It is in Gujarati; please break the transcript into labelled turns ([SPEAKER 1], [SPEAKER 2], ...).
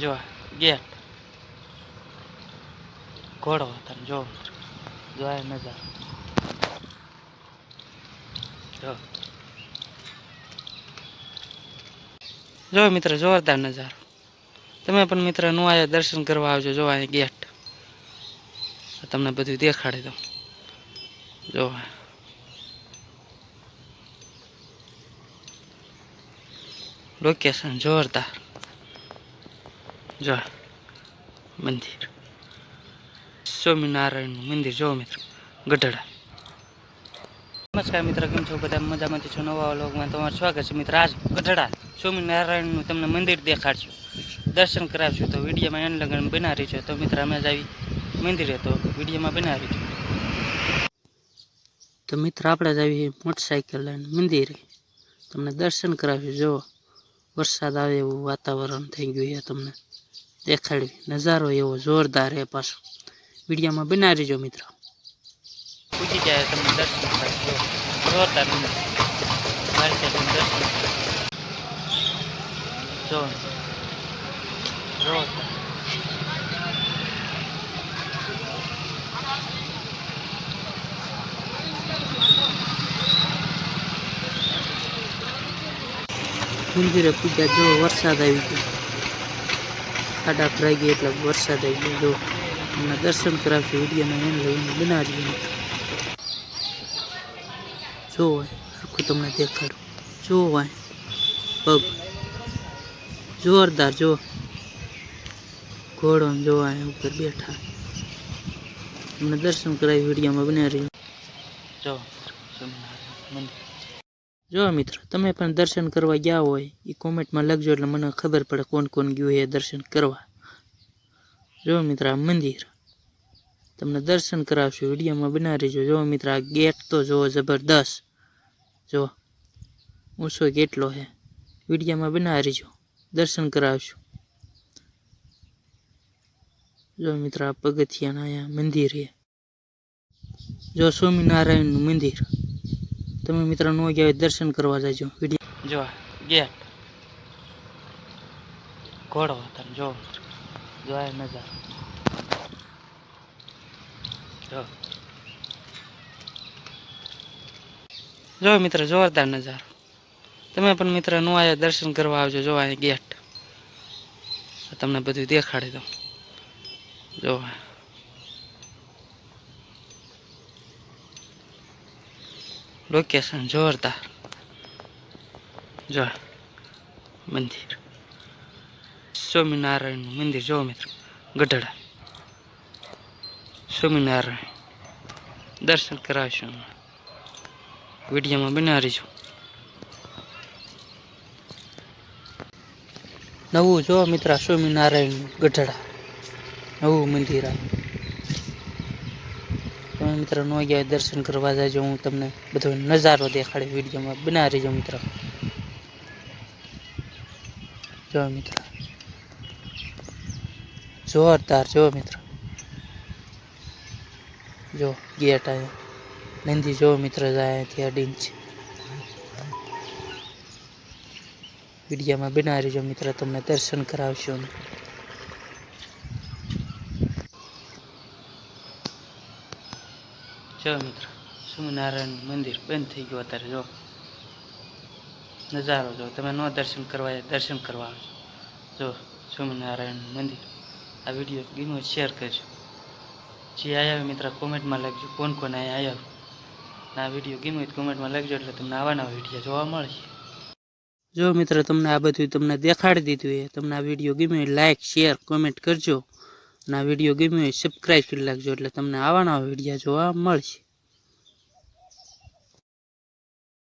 [SPEAKER 1] જો, ગેટ. ઘોડો તમે જો જો. આ નજારો જો. જો મિત્ર, જોરદાર નજારો. તમે પણ મિત્રનું આયા, દર્શન કરવા આવજો, જો અહીંયા ગેટ. તમને બધું દેખાડી દઉં. જો. લોકેશન જોરદાર. જો, મંદિર. સ્વામિનારાયણનું મંદિર જો મિત્ર, ગઢડા. નમસ્કાર મિત્ર, કેમ છો? બધા મજામાંથી છો? નવા લોકમાં તમારું સ્વાગત છે. મિત્ર, આજ ગઢડા સ્વામિનારાયણનું તમને મંદિર દેખાડશું. દર્શન કરાવશું. તો વિડીયોમાં એને લગન બનાવી છો. તો મિત્ર, અમે જ આવી મંદિરે તો વિડીયોમાં બનાવી છું. તો મિત્ર, આપણે જ આવી મોટરસાઇકલ લઈને મંદિરે તમને દર્શન કરાવ્યું જો વરસાદ આવે એવું વાતાવરણ થઈ ગયું છે તમને. દેખાડવી નજારો એવો જોરદાર હે પાછો. વિડીયોમાં બના રહીજો મિત્રો. પૂછી જાય તમને દર્શન કરાવજો જોરદાર દર્શન જો જોરદાર. મંદિરે પૂજા જો વરસાદ આવી ગયો. ખાડા ભરાઈ ગયા એટલે વરસાદ આવી ગયો. જો તમને દર્શન કરાવશે વિડીયોમાં એને લઈને બનાવી જો હોય, આખું તમને દેખાડું. જો હોય, પગ. જોરદાર, જો. ઘોડો ને જો ઉપર બેઠા. તમને દર્શન કરાવી વિડીયોમાં બનાવી રહ્યું જો મંદિર જો મિત્રો, તમે પણ દર્શન કરવા ગયા હોય એ કોમેન્ટમાં લખજો એટલે મને ખબર પડે કોણ કોણ ગયું એ દર્શન કરવા. જો મિત્ર, આ મંદિર. તમને દર્શન કરાવશું, વિડીયોમાં બનાવી રહેજો. જો મિત્ર, આ ગેટ તો જો જબરદસ્ત. જો, ઊંચો કેટલો છે. વિડીયોમાં બનાવી જો દર્શન કરાવશું. જો મિત્ર, આ પગથિયાના અહીંયા મંદિર છે. જો સ્વામિનારાયણનું મંદિર. તમે મિત્રો ન ગયા હોય દર્શન કરવા જાજો. વીડિયો જો ગેટ ઘોડો તમે જો. જો આ નજારો જો. જો મિત્ર, જોરદાર નજારો. તમે પણ મિત્ર નો આયા, દર્શન કરવા આવજો. જો અહીંયા ગેટ તમને બધું દેખાડી દઉં. જો લોકેશન જોરદાર. જો, મંદિર. સ્વામિનારાયણનું મંદિર જો મિત્રો, ગઢડા. સ્વામિનારાયણ. દર્શન કરાવશું વિડીયોમાં બનાવીશું. નવું જો મિત્ર, સ્વામિનારાયણનું ગઢડા. નવું મંદિર આ તમે મિત્રો ન ગયા દર્શન કરવા જાજો, હું તમને બધો નજારો દેખાડી વિડીયોમાં. બનાવી રહીજો મિત્રો. જો મિત્ર. જોરદાર જો મિત્ર. જો ગેટ આવ્યો નંદી જો મિત્ર જાય અહીંથી અડીને છે. વિડીયોમાં બનાવી જો મિત્ર, તમને દર્શન કરાવશું. જો મિત્ર, સ્વામિનારાયણ મંદિર બંધ થઈ ગયું અત્યારે, જો. નજારો જો, તમે ન દર્શન કરવા દર્શન કરવા જો, સ્વામિનારાયણ મંદિર, આ વીડિયો ગીમો શેર કરજો. જે આવ્યા મિત્ર, કોમેન્ટમાં લખજો, કોણ કોણ અહીંયા આવ્યા આ વીડિયો ગીમો કોમેન્ટમાં લખજો, એટલે તમને આવા નવા વીડિયો જોવા મળશે. જો મિત્ર, તમને આ બધું તમને દેખાડી દીધું એ તમને આ વીડિયો ગમે લાઇક શેર, કોમેન્ટ કરજો. આ વીડિયો ગમ્યો હોય સબસ્ક્રાઈબ કરી નાખજો એટલે તમને આવા નવા વીડિયો જોવા મળશે.